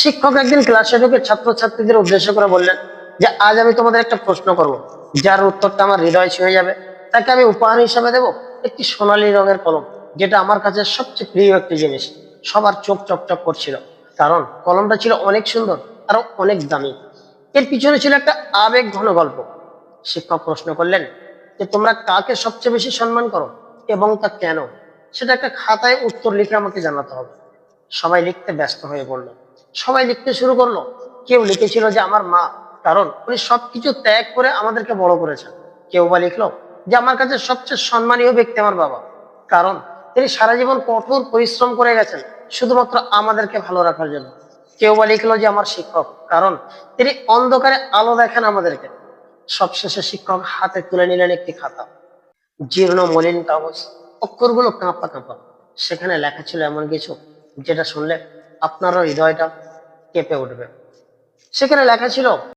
শিক্ষক একদিন ক্লাসে ঢুকে ছাত্রছাত্রীদের উদ্দেশ্য করে বললেন যে, আজ আমি তোমাদের একটা প্রশ্ন করব। যার উত্তরটা আমার হৃদয় ছুঁয়ে যাবে। তাকে আমি উপহার হিসাবে দেব একটি সোনালী রঙের কলম, যেটা আমার কাছে সবচেয়ে প্রিয় একটি জিনিস। সবার চোখ চপচপ করছিল, কারণ কলমটা ছিল অনেক সুন্দর আর অনেক দামি। এর পিছনে ছিল একটা আবেগ ঘন গল্প। শিক্ষক প্রশ্ন করলেন যে, তোমরা কাকে সবচেয়ে বেশি সম্মান করো এবং তা কেন? সেটা একটা খাতায় উত্তর লিখে আমাকে জানাতে হবে। সবাই লিখতে ব্যস্ত হয়ে পড়ল। সবাই লিখতে শুরু করল। কেউ লিখেছিল যে আমার মা, কারণ উনি সবকিছু ত্যাগ করে আমাদেরকে বড় করেছেন। কেউ বা লিখলো যে আমার কাছে সবচেয়ে সম্মানীয় ব্যক্তি আমার বাবা, কারণ তিনি সারা জীবন কঠোর পরিশ্রম করে গেছেন, শুধুমাত্র আমাদেরকে ভালো রাখার জন্য। কেউ বা লিখলো যে আমার শিক্ষক, কারণ তিনি অন্ধকারে আলো দেখেন আমাদেরকে। সবশেষে শিক্ষক হাতে তুলে নিলেন একটি খাতা। জীর্ণ মলিন কাগজ, অক্ষরগুলো কাঁপা কাঁপা। সেখানে লেখা ছিল এমন কিছু যেটা শুনলে আপনারও হৃদয়টা কেঁপে উঠবে। সেখানে লেখা ছিল